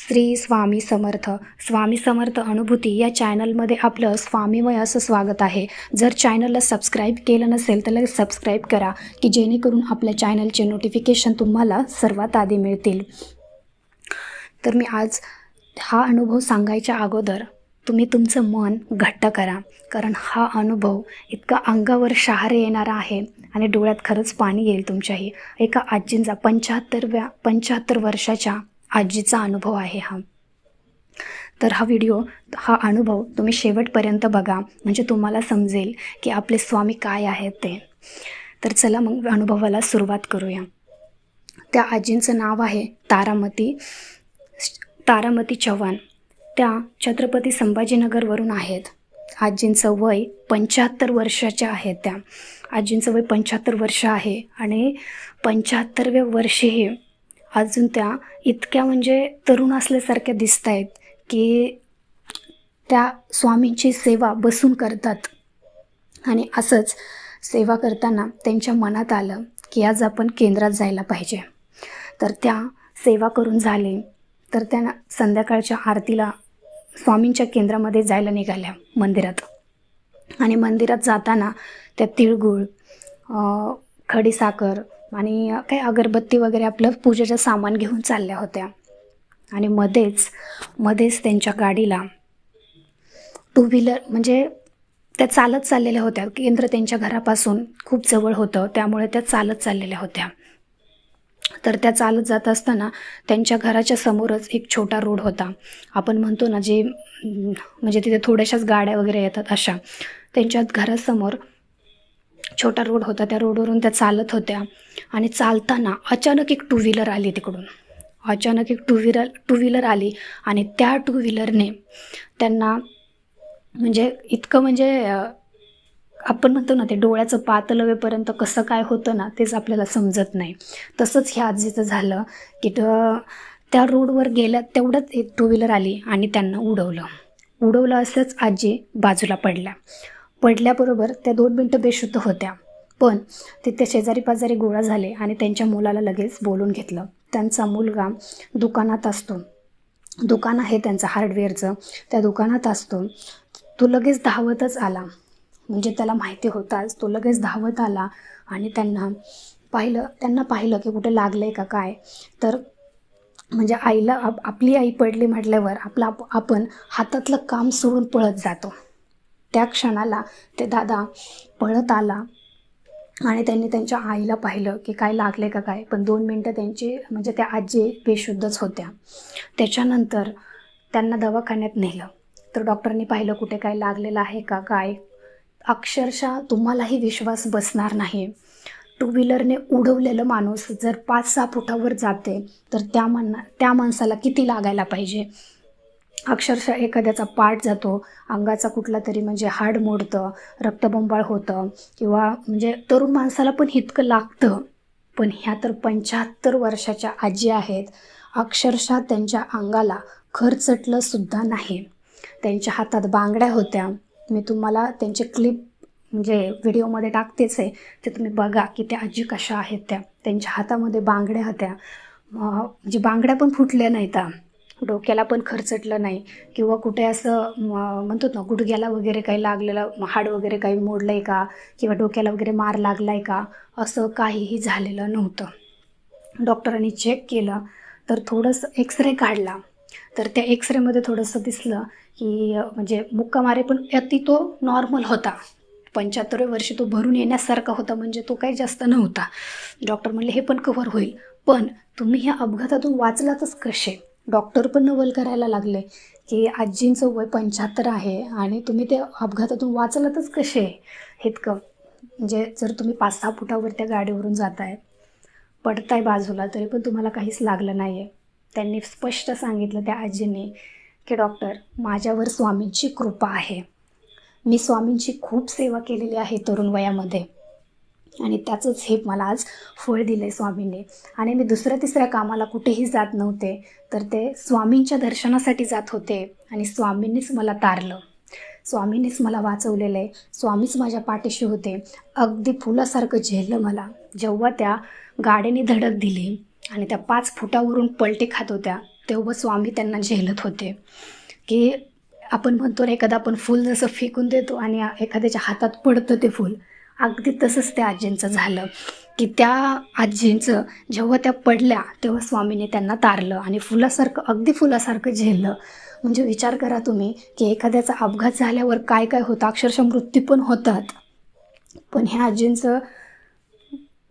श्री स्वामी समर्थ. स्वामी समर्थ अनुभूती या चॅनलमध्ये आपलं स्वामीमय असं स्वागत आहे. जर चॅनलला सबस्क्राईब केलं नसेल तर लगेच सबस्क्राईब करा की जेणेकरून आपल्या चॅनलचे नोटिफिकेशन तुम्हाला सर्वात आधी मिळतील. तर मी आज हा अनुभव सांगायच्या अगोदर तुम्ही तुमचं मन घट्ट करा कारण हा अनुभव इतका अंगावर शहारे येणारा आहे आणि डोळ्यात खरंच पाणी येईल तुमच्याही. एका आजींचा पंच्याहत्तरव्या पंच्याहत्तर वर्षाच्या आजीचा अनुभव आहे हा. तर हा व्हिडिओ हा अनुभव तुम्ही शेवटपर्यंत बघा. म्हणजे तुम्हाला समजेल की आपले स्वामी काय आहेत ते. तर चला मग अनुभवाला सुरुवात करूया. त्या आजींचं नाव आहे तारामती तारामती चव्हाण. त्या छत्रपती संभाजीनगरवरून आहेत. आजींचं वय पंच्याहत्तर वर्षाच्या आहेत त्या. आजींचं वय पंच्याहत्तर वर्ष आहे आणि पंच्याहत्तरव्या वर्षीही अजून त्या इतक्या म्हणजे तरुण असल्यासारख्या दिसत आहेत की त्या स्वामींची सेवा बसून करतात. आणि असंच सेवा करताना त्यांच्या मनात आलं की आज आपण केंद्रात जायला पाहिजे. तर त्या सेवा करून झाले. तर त्या संध्याकाळच्या आरतीला स्वामींच्या केंद्रामध्ये जायला निघाल्या मंदिरात. आणि मंदिरात जाताना त्या तिळगुळ खडीसाखर आणि काही अगरबत्ती वगैरे आपलं पूजेचं सामान घेऊन चालल्या होत्या. आणि मध्येच मध्येच त्यांच्या गाडीला टू व्हीलर म्हणजे त्या चालत चाललेल्या होत्या. केंद्र त्यांच्या घरापासून खूप जवळ होतं त्यामुळे त्या चालत चाललेल्या होत्या. तर त्या चालत जात असताना त्यांच्या घराच्या समोरच एक छोटा रोड होता. आपण म्हणतो ना जे म्हणजे तिथे थोड्याशाच गाड्या वगैरे येतात अशा. त्यांच्या घरासमोर छोटा रोड होता त्या रोडवरून त्या चालत होत्या. आणि चालताना अचानक एक टू व्हीलर आली तिकडून. अचानक एक टू व्हीलर टू व्हीलर आली आणि त्या टू व्हीलरने त्यांना म्हणजे इतकं म्हणजे आपण म्हणतो ना ते डोळ्याचं पातलवेपर्यंत कसं काय होतं ना तेच आपल्याला समजत नाही. तसंच ह्या आजीचं झालं की त्या रोडवर गेल्या तेवढंच एक टू व्हीलर आली आणि त्यांना उडवलं. उडवलं असंच आजी बाजूला पडल्या. पडल्याबरोबर त्या दोन मिनटं बेशुद्ध होत्या. पण तिथे शेजारी पाजारी गोळा झाले आणि त्यांच्या मुलाला लगेच बोलून घेतलं. त्यांचा मुलगा दुकानात असतो. दुकान आहे त्यांचं हार्डवेअरचं. त्या दुकानात असतो. तो लगेच धावतच आला. म्हणजे त्याला माहिती होताच. तो लगेच धावत आला आणि त्यांना पाहिलं त्यांना पाहिलं की कुठे लागलं आहे का काय. तर म्हणजे आईला आप आपली आई पडली म्हटल्यावर आपलं आप आपण हातातलं काम सोडून पळत जातो. त्या क्षणाला ते दादा पळत आला आणि त्यांनी त्यांच्या आईला पाहिलं की काय लागले का काय. पण दोन मिनटं त्यांची म्हणजे त्या आजी बेशुद्धच होत्या. त्याच्यानंतर त्यांना दवाखान्यात नेलं. तर डॉक्टरनी पाहिलं कुठे काय लागलेलं आहे का काय. अक्षरशः तुम्हालाही विश्वास बसणार नाही. टू व्हीलरने उडवलेलं माणूस जर पाच सहा फुटावर जाते तर त्या मना त्या माणसाला किती लागायला पाहिजे? अक्षरशः एखाद्याचा पाठ जातो अंगाचा कुठला तरी म्हणजे हाड मोडतं रक्तबंबाळ होतं किंवा म्हणजे तरुण माणसाला पण इतकं लागतं. पण ह्या तर पंच्याहत्तर वर्षाच्या आजी आहेत. अक्षरशः त्यांच्या अंगाला खरचटलं सुद्धा नाही. त्यांच्या हातात बांगड्या होत्या. मी तुम्हाला त्यांचे क्लिप म्हणजे व्हिडिओमध्ये टाकतेच आहे. ते तुम्ही बघा की त्या आजी कशा आहेत त्या. त्यांच्या हातामध्ये बांगड्या होत्या. म्हणजे बांगड्या पण फुटल्या नाहीत. डोक्याला पण खरचटलं नाही. किंवा कुठे असं म्हणतो ना गुडघ्याला वगैरे काही लागलेलं हाड वगैरे काही मोडलं आहे का? किंवा डोक्याला वगैरे मार लागला आहे का? असं काहीही झालेलं नव्हतं. डॉक्टरांनी चेक केलं तर थोडंसं एक्सरे काढला. तर त्या एक्सरेमध्ये थोडंसं दिसलं की म्हणजे मुक्कामारे पण अति तो नॉर्मल होता. पंच्याहत्तरव्या वर्षी तो भरून येण्यासारखा होता म्हणजे तो काही जास्त नव्हता. डॉक्टर म्हणले हे पण कव्हर होईल. पण तुम्ही ह्या अपघातातून वाचलातच कसे? डॉक्टर पण नवल करायला लागले की आजींचं वय पंच्याहत्तर आहे आणि तुम्ही ते अपघातातून वाचलातच कसे? इतकं. म्हणजे जर तुम्ही पाच सहा फुटावर त्या गाडीवरून जाताय पडताय बाजूला तरी पण तुम्हाला काहीच लागलं नाही आहे त्यांनी स्पष्ट सांगितलं त्या आजीने की डॉक्टर माझ्यावर स्वामींची कृपा आहे. मी स्वामींची खूप सेवा केलेली आहे तरुण वयामध्ये. आणि त्याचंच हे मला आज फळ दिलं आहे स्वामींनी. आणि मी दुसऱ्या तिसऱ्या कामाला कुठेही जात नव्हते तर ते स्वामींच्या दर्शनासाठी जात होते आणि स्वामींनीच मला तारलं. स्वामींनीच मला वाचवलेलं आहे स्वामीच माझ्या पाठीशी होते. अगदी फुलासारखं झेललं मला. जेव्हा त्या गाडीने धडक दिली आणि त्या पाच फुटावरून पलटी खात होत्या तेव्हा स्वामी त्यांना झेलत होते. की आपण म्हणतो ना एखादं आपण फूल जसं फेकून देतो आणि एखाद्याच्या हातात पडतं ते फूल अगदी तसंच त्या आजींचं झालं की त्या आजींचं जेव्हा त्या पडल्या तेव्हा स्वामीने त्यांना तारलं आणि फुलासारखं अगदी फुलासारखं झेललं. म्हणजे विचार करा तुम्ही की एखाद्याचा अपघात झाल्यावर काय काय होतं? अक्षरशः मृत्यू पण होतात. पण ह्या आजींचं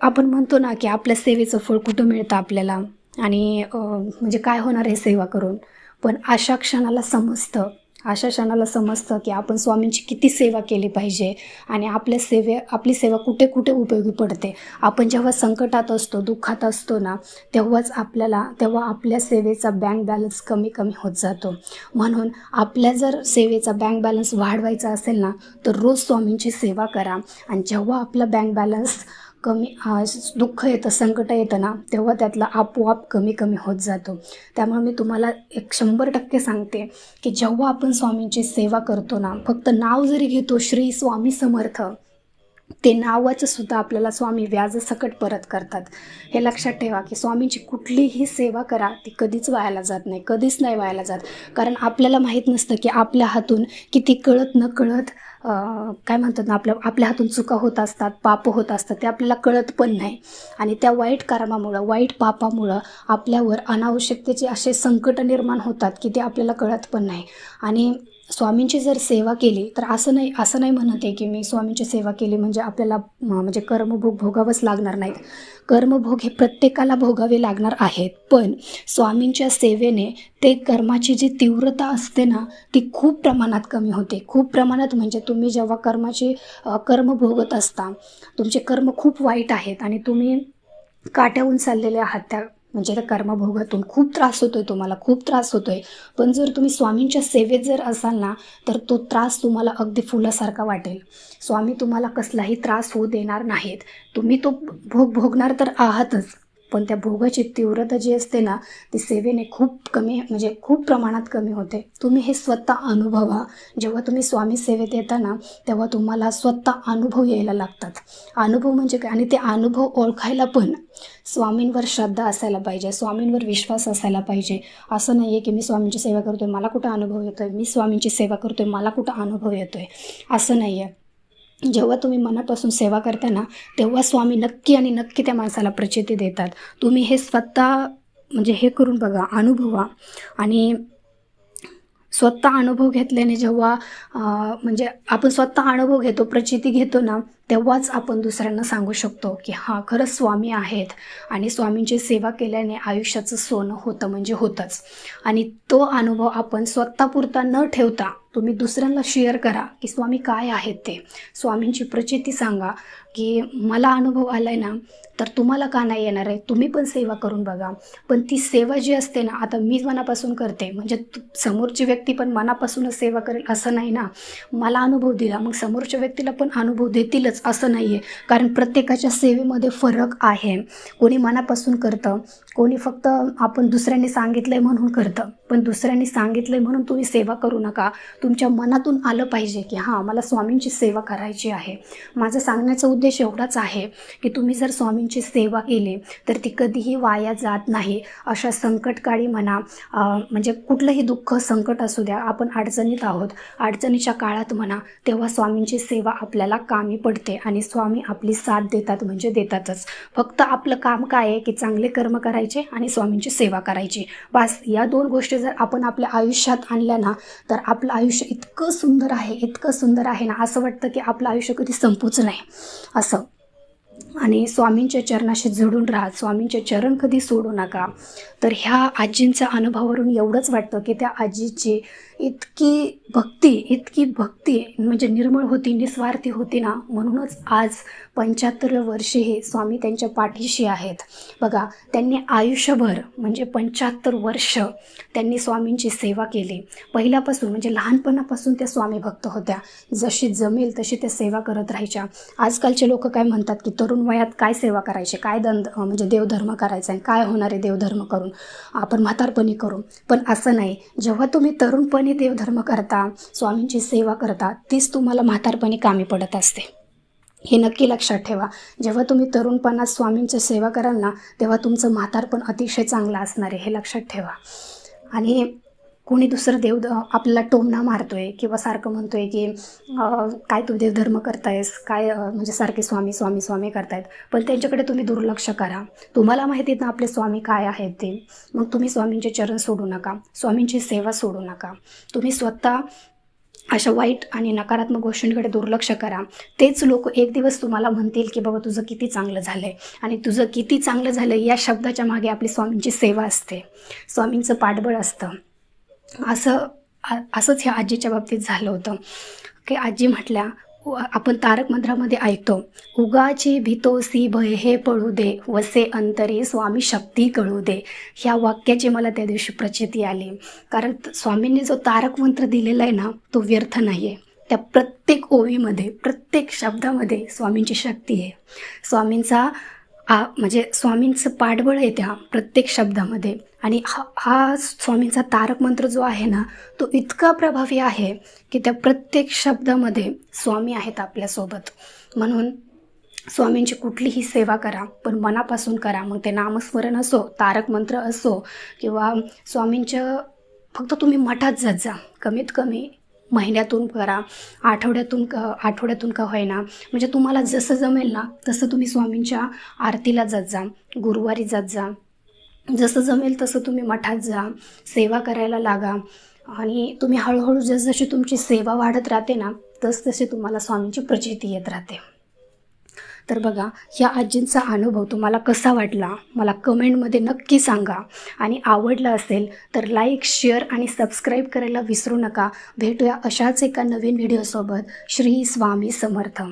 आपण म्हणतो ना की आपल्या सेवेचं फळ कुठं मिळतं आपल्याला? आणि म्हणजे काय होणार आहे सेवा करून? पण अशा क्षणाला समजतं. अशा क्षणाला समजतं की आपण स्वामींची किती सेवा केली पाहिजे आणि आपल्या सेवे आपली सेवा कुठे कुठे उपयोगी पडते. आपण जेव्हा संकटात असतो दुःखात असतो ना तेव्हाच आपल्याला तेव्हा आपल्या सेवेचा बँक बॅलन्स कमी कमी होत जातो. म्हणून आपल्या जर सेवेचा बँक बॅलन्स वाढवायचा असेल ना तर रोज स्वामींची सेवा करा. आणि जेव्हा आपला बँक बॅलन्स कमी दुःख येतं संकट येतं ना तेव्हा त्यातला आपोआप कमी कमी होत जातो. त्यामुळे मी तुम्हाला एक शंभर टक्के सांगते की जेव्हा आपण स्वामींची सेवा करतो ना फक्त नाव जरी घेतो श्री स्वामी समर्थ ते नावाचं सुद्धा आपल्याला स्वामी व्याजसकट परत करतात. हे लक्षात ठेवा की स्वामींची कुठलीही सेवा करा ती कधीच वायाला जात नाही कधीच नाही वायाला जात. कारण आपल्याला माहीत नसतं की आपल्या हातून किती कळत न कळत काय म्हणतात ना आपल्या आपल्या हातून चुका होत असतात पाप होत असतात ते आपल्याला कळत पण नाही. आणि त्या वाईट कर्मामुळं वाईट पापामुळं आपल्यावर अनावश्यकतेचे असे संकट निर्माण होतात की ते आपल्याला कळत पण नाही. आणि स्वामींची जर सेवा केली तर असं नाही असं नाही म्हणत आहे की मी स्वामींची सेवा केली म्हणजे आपल्याला म्हणजे कर्मभोग भोगावंच लागणार नाहीत. कर्मभोग हे प्रत्येकाला भोगावे लागणार आहेत पण स्वामींच्या सेवेने ते कर्माची जी तीव्रता असते ना ती खूप प्रमाणात कमी होते. खूप प्रमाणात म्हणजे तुम्ही जेव्हा कर्माची कर्म भोगत असता तुमचे कर्म खूप वाईट आहेत आणि तुम्ही काट्याहून चाललेले आहात त्या म्हणजे त्या कर्मभोगातून खूप त्रास होतोय तुम्हाला खूप त्रास होतोय. पण जर तुम्ही स्वामींच्या सेवेत जर असाल ना तर तो त्रास तुम्हाला अगदी फुलासारखा वाटेल. स्वामी तुम्हाला कसलाही त्रास होऊ देणार नाहीत. तुम्ही तो भोग भोगणार तर आहातच. पण त्या भोगाची तीव्रता जी असते ना ती सेवेने खूप कमी म्हणजे खूप प्रमाणात कमी होते. तुम्ही हे स्वतः अनुभवा. जेव्हा तुम्ही स्वामी सेवेत येता ना तेव्हा तुम्हाला स्वतः अनुभव यायला लागतात. अनुभव म्हणजे काय? आणि ते अनुभव ओळखायला पण स्वामींवर श्रद्धा असायला पाहिजे. स्वामींवर विश्वास असायला पाहिजे. असं नाही आहे की मी स्वामींची सेवा करतोय मला कुठं अनुभव येतो आहे मी स्वामींची सेवा करतोय मला कुठं अनुभव येतो आहे असं नाही आहे जेव्हा तुम्ही मनापासून सेवा करता ना तेव्हा स्वामी नक्की आणि नक्की त्या माणसाला प्रचिती देतात. तुम्ही हे स्वतः म्हणजे हे करून बघा अनुभवा. आणि स्वतः अनुभव घेतल्याने जेव्हा म्हणजे आपण स्वतः अनुभव घेतो प्रचिती घेतो ना तेव्हाच आपण दुसऱ्यांना सांगू शकतो की हां खरंच स्वामी आहेत. आणि स्वामींची सेवा केल्याने आयुष्याचं सोनं होतं म्हणजे होतंच. आणि तो अनुभव आपण स्वतःपुरता न ठेवता तुम्ही दुसऱ्यांना शेअर करा की स्वामी काय आहेत ते. स्वामींची प्रचिती सांगा की मला अनुभव आला आहे ना तर तुम्हाला का नाही येणार आहे? तुम्ही पण सेवा करून बघा. पण ती सेवा जी असते ना आता मी मनापासून करते. म्हणजे समोरची व्यक्ती पण मनापासूनच सेवा करेल असं नाही ना. मला अनुभव दिला मग समोरच्या व्यक्तीला पण अनुभव देतीलच. असं नाही आहे कारण प्रत्येकाच्या सेवेमध्ये फरक आहे. कोणी मनापासून करतं कोणी फक्त आपण दुसऱ्यांनी सांगितलं आहे म्हणून करतं. पण दुसऱ्यांनी सांगितलं आहे म्हणून तुम्ही सेवा करू नका. तुमच्या मनातून आलं पाहिजे की हां मला स्वामींची सेवा करायची आहे. माझा सांगण्याचा उद्देश एवढाच आहे की तुम्ही जर स्वामींची सेवा केली तर ती कधीही वाया जात नाही. अशा संकटकाळी म्हणा म्हणजे कुठलंही दुःख संकट असू द्या आपण अडचणीत आहोत. अडचणीच्या काळात म्हणा तेव्हा स्वामींची सेवा आपल्याला कामी पडते. आणि स्वामी आपली साथ देतात म्हणजे देतातच. फक्त आपलं काम काय आहे की चांगले कर्म करायचे आणि स्वामींची सेवा करायची. बस या दोन गोष्टी जर आपण आपल्या आयुष्यात आणल्या ना तर आपलं आयुष्य इतकं सुंदर आहे इतकं सुंदर आहे ना असं वाटतं की आपलं आयुष्य कधी संपूच नाही. असं. आणि स्वामींच्या चरणाशी जोडून राहा. स्वामींचे चरण कधी सोडू नका. तर ह्या आजींच्या अनुभवावरून एवढंच वाटतं की त्या आजीची इतकी भक्ती इतकी भक्ती म्हणजे निर्मळ होती निस्वार्थी होती ना? म्हणूनच आज पंच्याहत्तर वर्षे हे स्वामी त्यांच्या पाठीशी आहेत. बघा त्यांनी आयुष्यभर म्हणजे पंच्याहत्तर वर्ष त्यांनी स्वामींची सेवा केली. पहिल्यापासून म्हणजे लहानपणापासून त्या स्वामी भक्त होत्या. जशी जमेल तशी त्या सेवा करत राहायच्या. आजकालचे लोक काय म्हणतात की तरुण वयात काय सेवा करायची काय दंद म्हणजे देवधर्म करायचा आहे काय होणार आहे देवधर्म करून? आपण म्हातारपणी करू. पण असं नाही. जेव्हा तुम्ही तरुणपणी देवधर्म करता स्वामींची सेवा करता तीच तुम्हाला म्हातारपणी कामी पडत असते. हे नक्की लक्षात ठेवा. जेव्हा तुम्ही तरुणपणात स्वामींची सेवा कराल ना तेव्हा तुमचं म्हातारपण अतिशय चांगलं असणार आहे हे लक्षात ठेवा. आणि कोणी दुसरं देव आपल्याला टोमणा मारतोय किंवा सारखं म्हणतोय की काय तू देवधर्म करतायस काय म्हणजे सारखे स्वामी स्वामी स्वामी करतायत. पण त्यांच्याकडे तुम्ही दुर्लक्ष करा. तुम्हाला माहिती आहेत ना आपले स्वामी काय आहेत ते. मग तुम्ही स्वामींचे चरण सोडू नका. स्वामींची सेवा सोडू नका. तुम्ही स्वतः अशा वाईट आणि नकारात्मक गोष्टींकडे दुर्लक्ष करा. तेच लोक एक दिवस तुम्हाला म्हणतील की बाबा तुझं किती चांगलं झालं आहे आणि तुझं किती चांगलं झालं या शब्दाच्या मागे आपली स्वामींची सेवा असते. स्वामींचं पाठबळ असतं. असं असंच ह्या आजीच्या बाबतीत झालं होतं. की आजी म्हटल्या आपण तारक मंत्रामध्ये ऐकतो उगाची भीतोसी भय हे पळू दे वसे अंतरी स्वामी शक्ती कळू दे. ह्या वाक्याची मला त्या दिवशी प्रचिती आली. कारण स्वामींनी जो तारक मंत्र दिलेला आहे ना तो व्यर्थ नाही आहे त्या प्रत्येक ओवीमध्ये प्रत्येक शब्दामध्ये स्वामींची शक्ती आहे. स्वामींचा आ म्हणजे स्वामींचं पाठबळ आहे त्या प्रत्येक शब्दामध्ये. आणि हा हा स्वामींचा तारक मंत्र जो आहे ना तो इतका प्रभावी आहे की त्या प्रत्येक शब्दामध्ये स्वामी आहेत आपल्यासोबत म्हणून स्वामींची कुठलीही सेवा करा पण मनापासून करा. मग ते नामस्मरण असो तारक मंत्र असो किंवा स्वामींच्या फक्त तुम्ही मठात जात जा. कमीत कमी महिन्यातून करा आठवड्यातून क आठवड्यातून का होईना. म्हणजे तुम्हाला जसं जमेल ना तसं तुम्ही स्वामींच्या आरतीला जात जा गुरुवारी जात जा. जसं जमेल तसं तुम्ही मठात जा सेवा करायला लागा. आणि तुम्ही हळूहळू जसजशी तुमची सेवा वाढत राहते ना तसतसे तुम्हाला स्वामींची प्रचिती येत राहते. तर बघा या आजींचा अनुभव तुम्हाला कसा वाटला? मला कमेंटमध्ये नक्की सांगा. आणि आवडला असेल तर लाईक शेअर आणि सबस्क्राईब करायला विसरू नका. भेटूया अशाच एका नवीन व्हिडिओसोबत श्री स्वामी समर्थ.